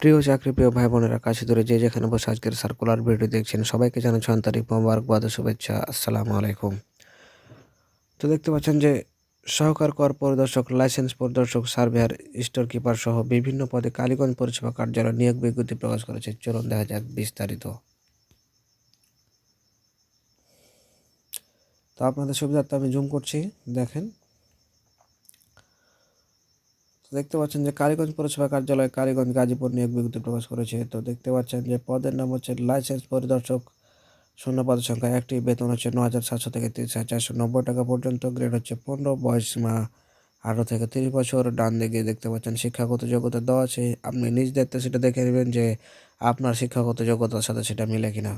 প্রিয় চাকরি, প্রিয় ভাই বোনেরা, কাছে ধরে যে যেখানে বসে আজকের সার্কুলার ভিডিও দেখছেন, সবাইকে জানাচ্ছি আন্তরিক মোবারকবাদ শুভেচ্ছা। আসসালামু আলাইকুম। তো দেখতে পাচ্ছেন যে সহকার কর পরিদর্শক লাইসেন্স পরিদর্শক সার্ভেয়ার স্টোর কিপার সহ বিভিন্ন পদে কালীগঞ্জ পরিষেবা কার্যালয় নিয়োগ বিজ্ঞপ্তি প্রকাশ করেছে। চলুন দেখা যাক বিস্তারিত। তো আপনাদের সুবিধার্থে আমি জুম করছি, দেখেন। দেখতে পাচ্ছেন যে কালীগঞ্জ পৌরসভা কার্যালয় কালীগঞ্জ গাজীপুর নিয়োগ বিজ্ঞপ্তি প্রকাশ করেছে। তো দেখতে পাচ্ছেন যে পদের নাম হচ্ছে লাইসেন্স পরিদর্শক শূন্য পদের সংখ্যা একটি, বেতন হচ্ছে ন হাজার সাতশো থেকে তিরিশ হাজার চারশো নব্বই টাকা পর্যন্ত, গ্রেড হচ্ছে পনেরো, বয়স সীমা আঠারো থেকে তিরিশ বছর। ডান দিকে দেখতে পাচ্ছেন শিক্ষাগত যোগ্যতা দেওয়া আছে। আপনি নিজ দায়িত্বে সেটা দেখে নেবেন যে আপনার শিক্ষাগত যোগ্যতার সাথে সেটা মিলে কিনা।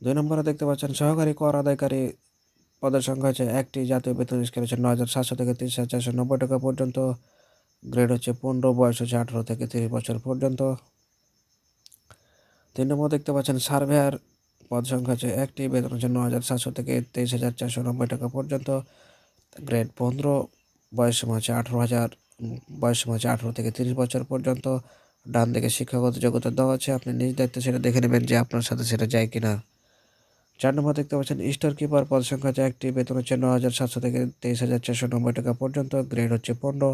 দুই নম্বরে দেখতে পাচ্ছেন সহকারী কর আদায়কারী পদের সংখ্যা হচ্ছে একটি, জাতীয় বেতন স্কেল হচ্ছে নয় হাজার সাতশো থেকে তিরিশ হাজার চারশো নব্বই টাকা পর্যন্ত। গ্রেড হচ্ছে পনেরো, বয়স হচ্ছে আঠেরো থেকে তিরিশ বছর পর্যন্ত। তিন নম্বর দেখতে পাচ্ছেন, সার্ভেয়ার পদ সংখ্যা হচ্ছে একটি, বেতন হচ্ছে ন হাজার সাতশো থেকে তেইশ হাজার চারশো নব্বই টাকা পর্যন্ত। গ্রেড পনেরো, বয়স হচ্ছে আঠেরো হাজার বয়স হচ্ছে আঠেরো থেকে তিরিশ বছর পর্যন্ত। ডান দিকে শিক্ষাগত যোগ্যতা দেওয়া আছে, আপনি নিজ দায়িত্বে সেটা দেখে নেবেন যে আপনার সাথে সেটা যায় কিনা। চার নম্বর দেখতে পাচ্ছেন, স্টোর কিপার পদ সংখ্যা হচ্ছে একটি বেতন হচ্ছে ন হাজার সাতশো থেকে তেইশ হাজার চারশো নব্বই টাকা পর্যন্ত। গ্রেড হচ্ছে পনেরো,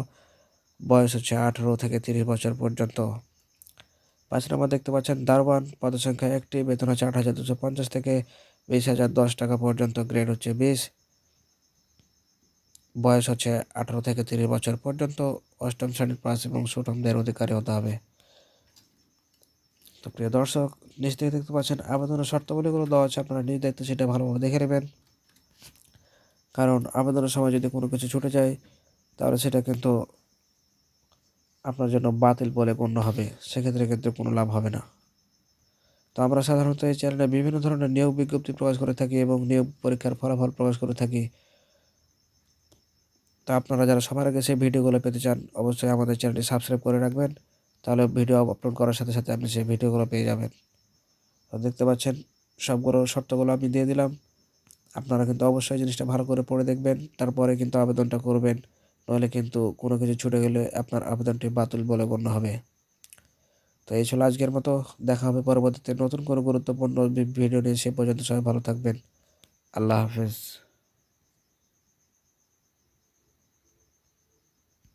বয়স হচ্ছে আঠেরো থেকে তিরিশ বছর পর্যন্ত। পাঁচ নম্বর দেখতে পাচ্ছেন দারবান পদ সংখ্যা একটি, বেতন হচ্ছে আট হাজার দুশো পঞ্চাশ থেকে বিশ হাজার দশ টাকা পর্যন্ত। গ্রেড হচ্ছে বিশ, বয়স হচ্ছে আঠারো থেকে তিরিশ বছর পর্যন্ত। অষ্টম শ্রেণির পাস এবং সুঠমদের অধিকারী হতে হবে। তো প্রিয় দর্শক নিচ থেকে দেখতে পাচ্ছেন আবেদনের শর্তাবলীগুলো দেওয়া আছে। আপনারা নিজ দায়িত্বে সেটা ভালোভাবে দেখে নেবেন। কারণ আবেদনের সময় যদি কোনো কিছু ছুটে যায়, তাহলে সেটা কিন্তু আপনার জন্য বাতিল বলে গণ্য হবে। সেক্ষেত্রে কিন্তু কোনো লাভ হবে না। তো আমরা সাধারণত এই চ্যানেলে বিভিন্ন ধরনের নিয়োগ বিজ্ঞপ্তি প্রকাশ করে থাকি এবং নিয়োগ পরীক্ষার ফলাফল প্রকাশ করে থাকি। তা আপনারা যারা সবার আগে সেই ভিডিওগুলো পেতে চান, অবশ্যই আমাদের চ্যানেলটি সাবস্ক্রাইব করে রাখবেন। তাহলে ভিডিও আপলোড করার সাথে সাথে আপনি সেই ভিডিওগুলো পেয়ে যাবেন। তো দেখতে পাচ্ছেন, সবগুলো শর্তগুলো আমি দিয়ে দিলাম। আপনারা কিন্তু অবশ্যই জিনিসটা ভালো করে পড়ে দেখবেন, তারপরে কিন্তু আবেদনটা করবেন। নইলে কিন্তু কোনো কিছু ছুটে গেলে আপনার আবেদনটি বাতিল বলে গণ্য হবে। তো এই ছিল আজকের মতো। দেখা হবে পরবর্তীতে নতুন কোনো গুরুত্বপূর্ণ ভিডিও নিয়ে। সে পর্যন্ত সবাই ভালো থাকবেন। আল্লাহ হাফেজ।